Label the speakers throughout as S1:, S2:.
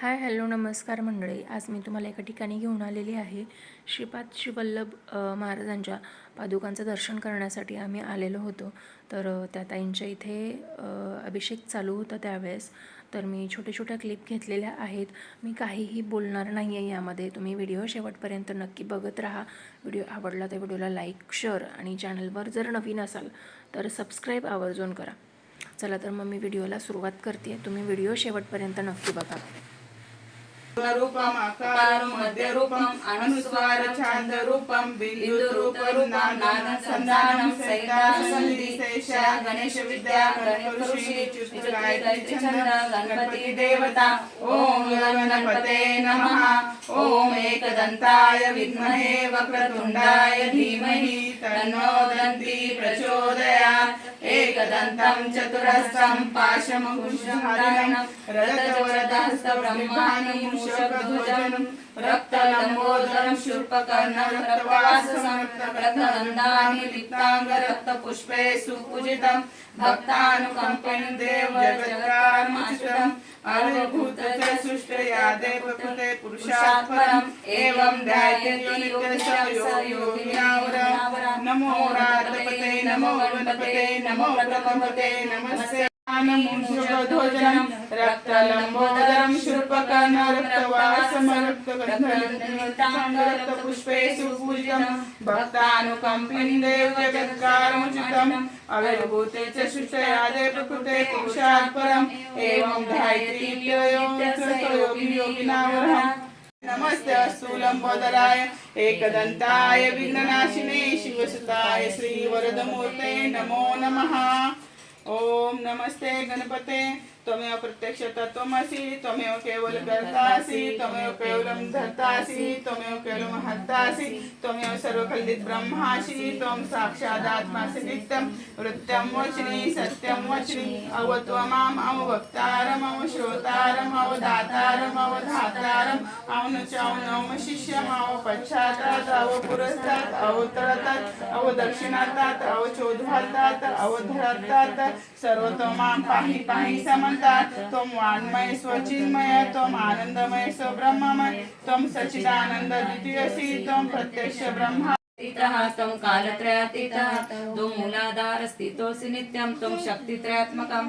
S1: Hi hello नमस्कार मंडळी. आज मी तुम्हाला एका ठिकाणी घेऊन आलेली आहे. श्रीपाद श्रीवल्लभ महाराजांच्या पादुकांचं दर्शन करण्यासाठी आम्ही आलेलो होतो. तर त्या ताईंच्या इथे अभिषेक चालू होता त्यावेळेस. तर मी छोट्या छोट्या क्लिप घेतलेल्या आहेत. मी काहीही बोलणार नाही आहे यामध्ये. तुम्ही व्हिडिओ शेवटपर्यंत नक्की बघत राहा. व्हिडिओ आवडला तर व्हिडिओला लाईक शेअर आणि चॅनलवर जर नवीन असाल तर सबस्क्राईब आवर्जून करा. चला तर मग मी व्हिडिओला सुरुवात करते तुम्ही व्हिडिओ शेवटपर्यंत नक्की बघा.
S2: రూపం అకారం మధ్య రూపం అనుస్వార ఛాంద రూపం బిందు రూప రూపం నాన సంధానం సైకాసంధి శేష చంద్ర గణపతి దేవత. ఓం గణపతే ఓం ఏకదంతాయ విద్మహే వక్రతుండాయ ధీమహి. తన్నో దంతి ఏకదంతం చతురస్రం పాశముహుషం రజతవరదహస్త బ్రహ్మాని शब्दभुजम् रक्तलम्बोदरम् शूर्पकर्णम् रक्तवाससम् रक्तनन्दानि लिप्ताङ्गरक्तपुष्पे सुपूजितम् भक्तानुकम्पेण देव जगत्कारमाश्वरम् अनुभूत च सृष्टया देवकृते पुरुषात् परम् एवं ध्यायते नमो राधपते नमो वनपते नमो प्रकम्पते नमस्ते ध्वजनं रक्तलम्बोदरं शूर्पकर्ण रक्तवासं रक्तगन्धरक्तपुष्पे सुपूजितं भक्तानुकम्पिं देव अविर्भूते च शुचयादे प्रकृते पुरुषात् परम् एवं ध्यायति योगिनी नमस्ते अस्तु लम्बोदराय एकदन्ताय विघ्ननाशिने शिवसुताय श्रीवरदमूर्ते नमो नमः। ओम नमस्ते गणपते त्वमेव प्रत्यक्षतः त्वमसि त्वमेव केवलकर्तासि त्वमेव केवलं धर्तासि त्वमेव केवलमहत्तासि त्वमेव सर्वकलित ब्रह्मासि त्वं साक्षादात्मासि नित्यं वृत्तं वचनि सत्यं वचनि अव त्वमाम् अववक्तारमव श्रोतारमव दातारमव धातारम् अवनुचावनवम शिष्यम् अवपश्चातात् अवपुरस्तात् अवतरतात् अवदक्षिणातात् अवचोद्भातात् अवधरतात् सर्वतो मां पाहि पाहि समन् समन्तात् त्वं वाङ्मय स्वचिन्मय त्वम् आनन्दमय स्वब्रह्ममय त्वं सच्चिदानन्द द्वितीयसि त्वं प्रत्यक्ष ब्रह्म।
S3: स्थितः त्वं कालत्रयातीतः त्वं मूलाधार स्थितोऽसि नित्यं त्वं शक्तित्रयात्मकम्.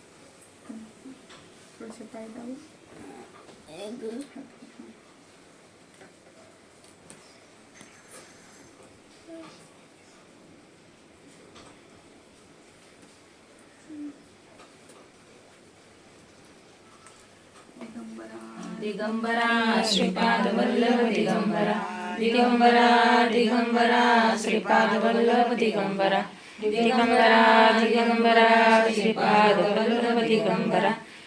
S2: थोडेसे पाय दाबून
S3: दिगंबरा श्रीपाद वल्लभ दिगंबरा। दिगंबरा दिगंबरा श्रीपाद वल्लभ दिगंबरा। दिगंबरा दिगंबरा श्रीपाद वल्लभ दिगंबरा।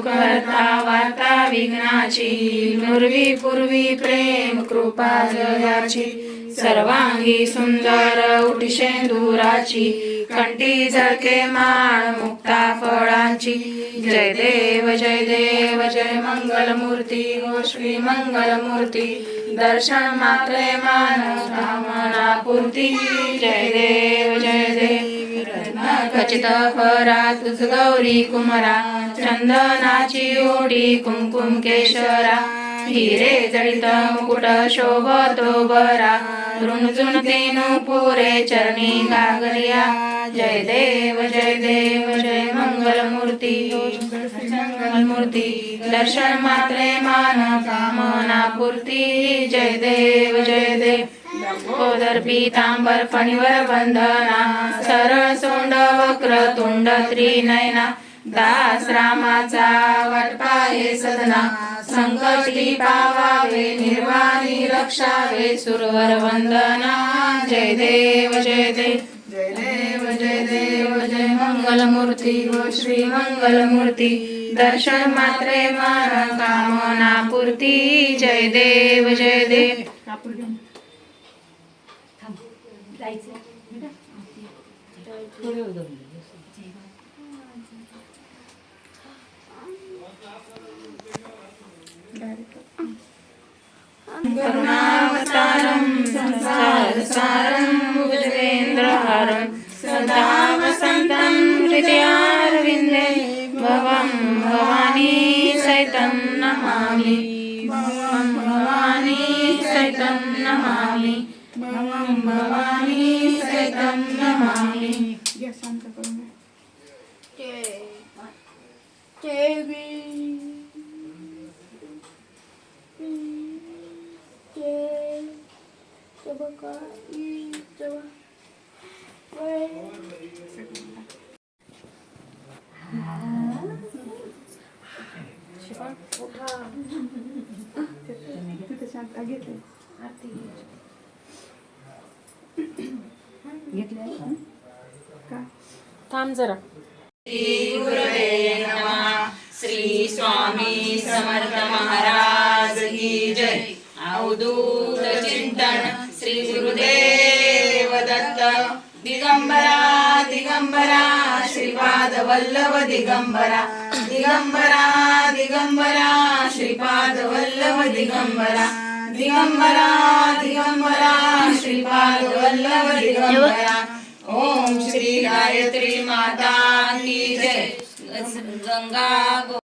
S3: करता वार्ता विघ्नाची नुरवी पूर्वी प्रेम कृपा जयाची. सर्वांगी सुंदर उटिशेंदुराची कंठी झळके माळ मुक्ता फळांची. जय देव जय देव जय मंगल मूर्ती हो श्री मंगल मूर्ती दर्शन मात्रे मान कामना पूर्ती. जय देव जय देव. खचित फरा तुझ गौरी कुमरा चंदनाची ओटी कुमकुम केशरा हिरे जळित मुकुट शोभतो बरा ऋणजुन तेनु पुरे चरणी गागरिया। जय देव जय देव जय मंगल मूर्ती मंगल मूर्ती दर्शन मात्रे मान कामना पूर्ती। जय देव जय देव। कोदर पीतांबर फणीवर वंदना सरळ सोंड वक्र तुंड त्रिनयना दास रामाचा वटपाये सदना संकटी पावावे निर्वाणी रक्षावे सुरवर वंदना जय देव जय देव जय देव जय देव जय मंगल हो श्री मंगलमूर्ती दर्शन मात्रे मन कामना पूर्ती जय देव जय देव കരുണാവതാരം സംസാരസാരം Namami Namami. नमं Bhavani सैतं Namami
S4: Devi coba kali coba siapa?
S2: Bukan itu tersangat
S1: gitu. kaget
S2: ya hati
S1: थांब जरा.
S3: श्री स्वामी समर्थ महाराज की जय. अवधूत चिंतन श्री गुरुदेव दत्त. दिगंबरा दिगंबरा श्रीपाद वल्लभ दिगंबरा. दिगंबरा दिगंबरा श्रीपाद वल्लभ दिगंबरा. दिगंबरा दिगंबरा श्रीपाद वल्लभ दिगंबरा. ओम श्री गायत्री माता की जय. गंगा